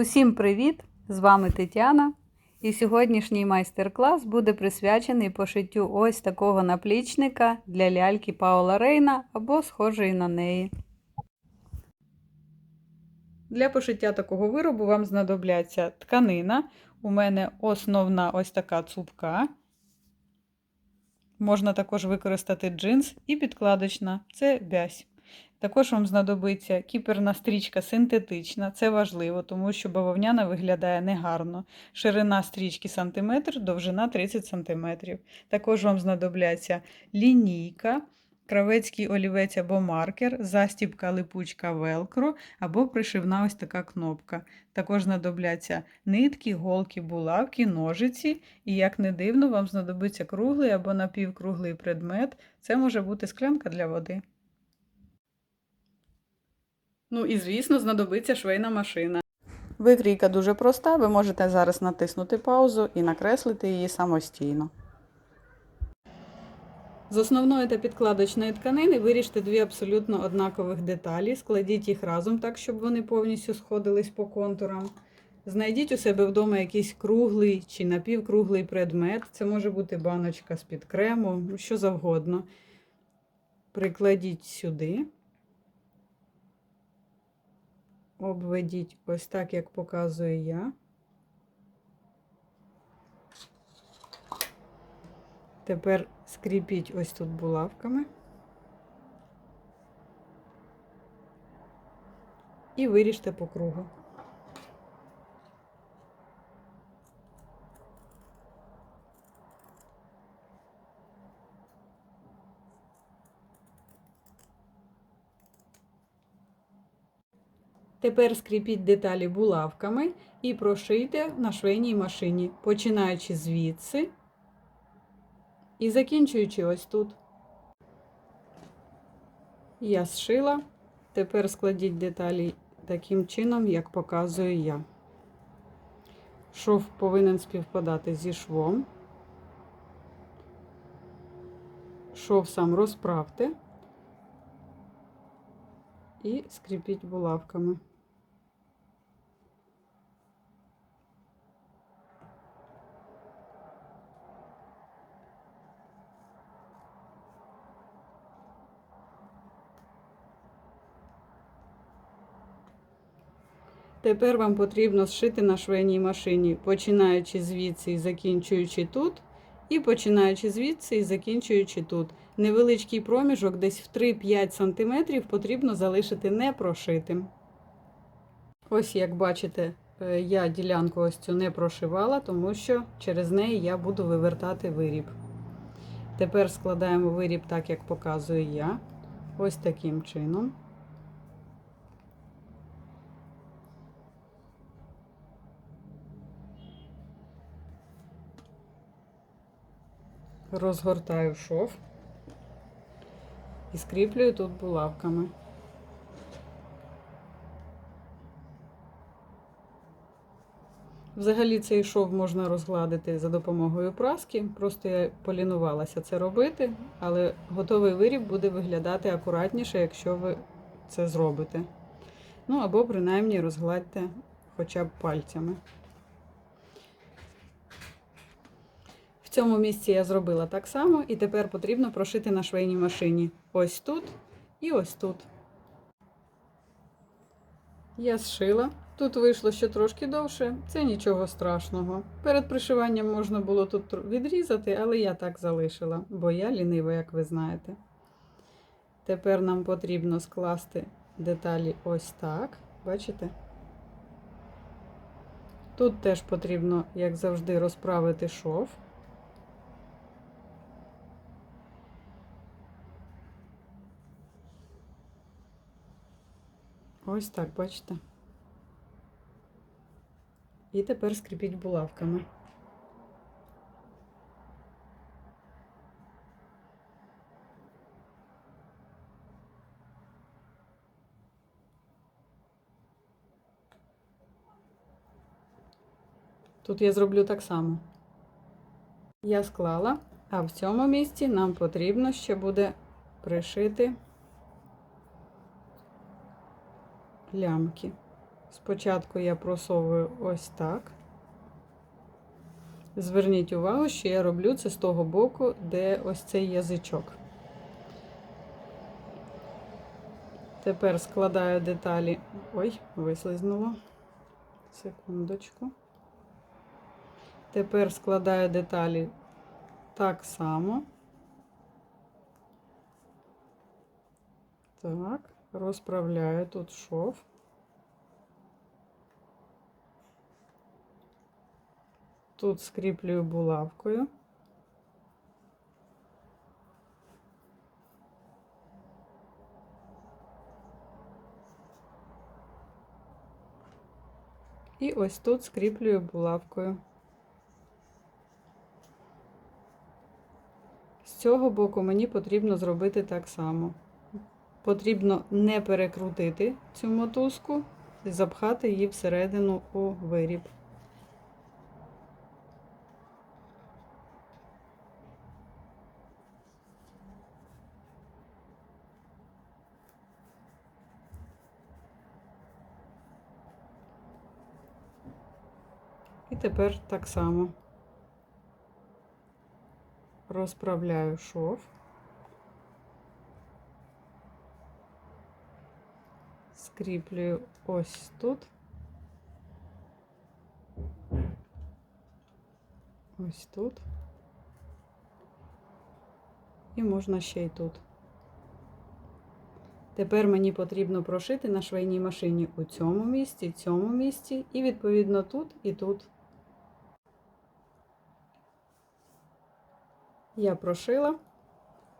Усім привіт! З вами Тетяна. І сьогоднішній майстер-клас буде присвячений пошиттю ось такого наплічника для ляльки Паула Рейна або схожої на неї. Для пошиття такого виробу вам знадобляться тканина. У мене основна ось така цупка. Можна також використати джинс і підкладочна це бязь. Також вам знадобиться кіперна стрічка синтетична, це важливо, тому що бавовняна виглядає негарно. Ширина стрічки сантиметр, довжина 30 см. Також вам знадобляться лінійка, кравецький олівець або маркер, застібка липучка велкро або пришивна ось така кнопка. Також знадобляться нитки, голки, булавки, ножиці, і, як не дивно, вам знадобиться круглий або напівкруглий предмет. Це може бути склянка для води. Ну і, звісно, знадобиться швейна машина. Викрійка дуже проста, ви можете зараз натиснути паузу і накреслити її самостійно. З основної та підкладочної тканини виріжте дві абсолютно однакових деталі, складіть їх разом так, щоб вони повністю сходились по контурам. Знайдіть у себе вдома якийсь круглий чи напівкруглий предмет. Це може бути баночка з-під крему, що завгодно. Прикладіть сюди. Обведіть ось так, як показую я. Тепер скріпіть ось тут булавками. І виріжте по кругу. Тепер скріпіть деталі булавками і прошийте на швейній машині, починаючи звідси і закінчуючи ось тут. Я зшила. Тепер складіть деталі таким чином, як показую я. Шов повинен співпадати зі швом. Шов сам розправте і скріпіть булавками. Тепер вам потрібно зшити на швейній машині, починаючи звідси і закінчуючи тут, і починаючи звідси і закінчуючи тут. Невеличкий проміжок, десь в 3-5 см, потрібно залишити непрошитим. Ось, як бачите, е, я ділянку ось цю не прошивала, тому що через неї я буду вивертати виріб. Тепер складаємо виріб так, як показую я. Ось таким чином. Розгортаю шов і скріплюю тут булавками. Взагалі цей шов можна розгладити за допомогою праски, просто я полінувалася це робити, але готовий виріб буде виглядати акуратніше, якщо ви це зробите. Ну або принаймні розгладьте хоча б пальцями. Цьому місці я зробила так само, і тепер потрібно прошити на швейній машині. Ось тут і ось тут. Я зшила. Тут вийшло ще трошки довше, це нічого страшного. Перед пришиванням можна було тут відрізати, але я так залишила, бо я лінива, як ви знаєте. Тепер нам потрібно скласти деталі ось так. Бачите? Тут теж потрібно, як завжди, розправити шов. Ось так, бачите. І тепер скріпіть булавками. Тут я зроблю так само. Я склала, а в цьому місці нам потрібно ще буде пришити лямки. Спочатку я просовую ось так. Зверніть увагу, що я роблю це з того боку, де ось цей язичок. Тепер складаю деталі. Ой, вислизнуло. Секундочку. Тепер складаю деталі так само. Так, розправляю тут шов. Тут скріплюю булавкою. І ось тут скріплюю булавкою. З цього боку мені потрібно зробити так само. Потрібно не перекрутити цю мотузку і запхати її всередину у виріб. І тепер так само розправляю шов. Скріплюю ось тут. Ось тут. І можна ще й тут. Тепер мені потрібно прошити на швейній машині у цьому місці, цьому місці, і відповідно тут і тут. Я прошила.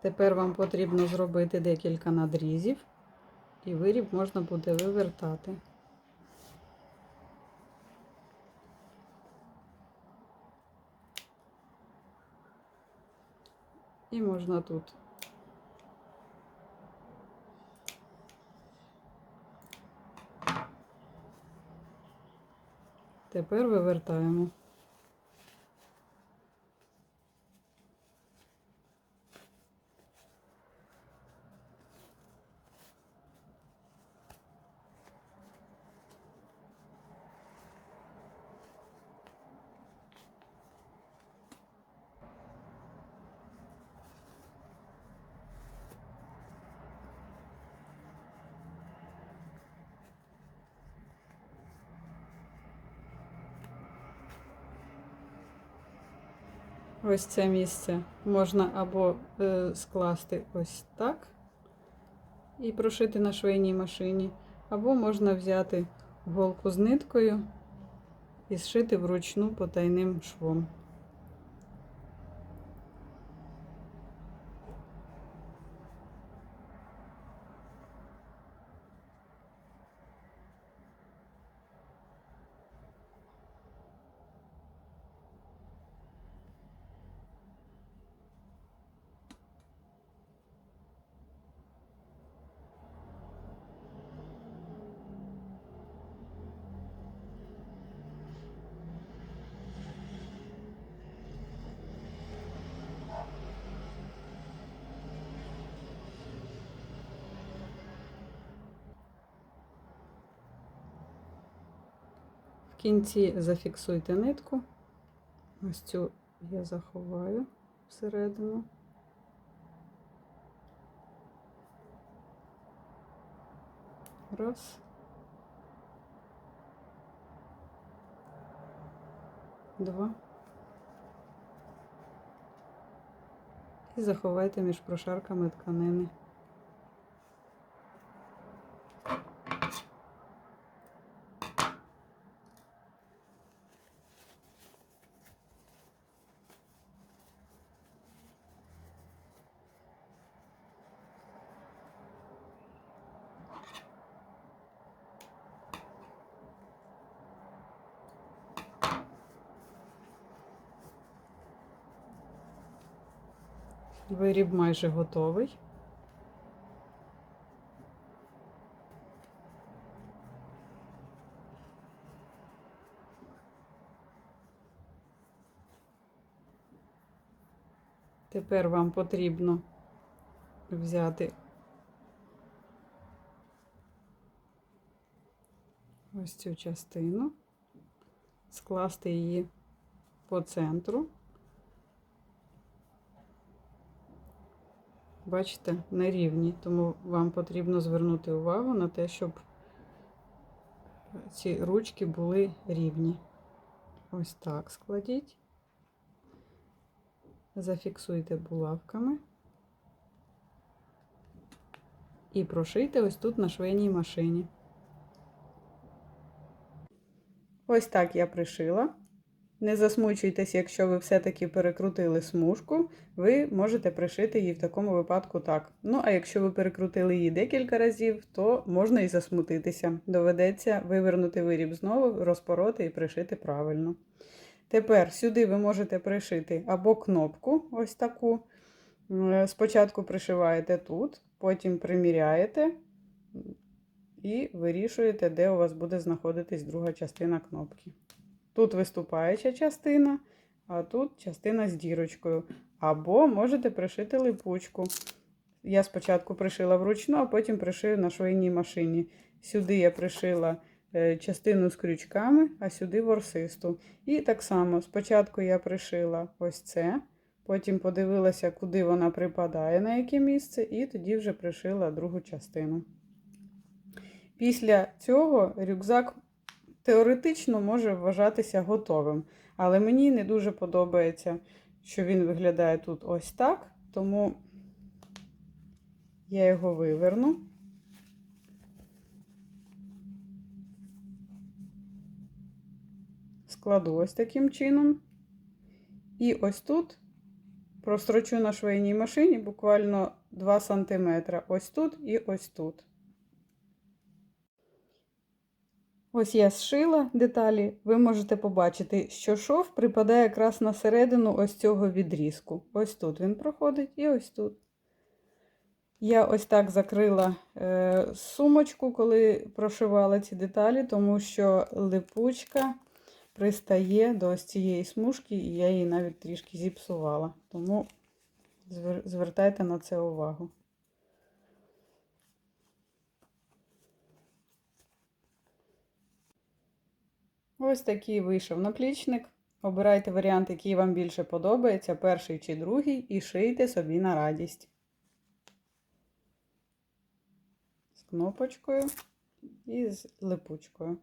Тепер вам потрібно зробити декілька надрізів, і виріб можна буде вивертати. І можна тут. Тепер вивертаємо. Ось це місце можна або е, скласти ось так і прошити на швейній машині, або можна взяти голку з ниткою і зшити вручну потайним швом. В кінці зафіксуйте нитку. Ось цю я заховаю всередину. Раз. Два. І заховайте між прошарками тканини. Виріб майже готовий. Тепер вам потрібно взяти ось цю частину, скласти її по центру. Бачите, нерівні, тому вам потрібно звернути увагу на те, щоб ці ручки були рівні. Ось так складіть. Зафіксуйте булавками. І прошийте ось тут на швейній машині. Ось так я пришила. Не засмучуйтесь, якщо ви все-таки перекрутили смужку, ви можете пришити її в такому випадку так. Ну, а якщо ви перекрутили її декілька разів, то можна і засмутитися. Доведеться вивернути виріб знову, розпороти і пришити правильно. Тепер сюди ви можете пришити або кнопку, ось таку. Е, Спочатку пришиваєте тут, потім приміряєте і вирішуєте, де у вас буде знаходитись друга частина кнопки. Тут виступаюча частина, а тут частина з дірочкою. Або можете пришити липучку. Я спочатку пришила вручну, а потім пришию на швейній машині. Сюди я пришила е, частину з крючками, а сюди ворсисту. І так само, спочатку я пришила ось це, потім подивилася, куди вона припадає, на яке місце, і тоді вже пришила другу частину. Після цього рюкзак теоретично може вважатися готовим. Але мені не дуже подобається, що він виглядає тут ось так, тому я його виверну. Складу ось таким чином. І ось тут прострочу на швейній машині буквально 2 см. Ось тут і ось тут. Ось я зшила деталі, ви можете побачити, що шов припадає якраз на середину ось цього відрізку. Ось тут він проходить і ось тут. Я ось так закрила е, сумочку, коли прошивала ці деталі, тому що липучка пристає до ось цієї смужки, і я її навіть трішки зіпсувала. Тому звертайте на це увагу. Ось такий вийшов наплічник. Обирайте варіант, який вам більше подобається, перший чи другий, і шийте собі на радість. З кнопочкою і з липучкою.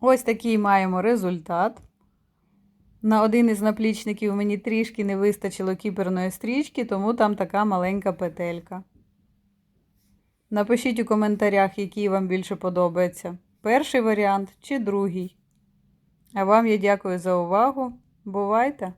Ось такий маємо результат. На один із наплічників мені трішки не вистачило кіперної стрічки, тому там така маленька петелька. Напишіть у коментарях, який вам більше подобається. Перший варіант чи другий. А вам я дякую за увагу. Бувайте!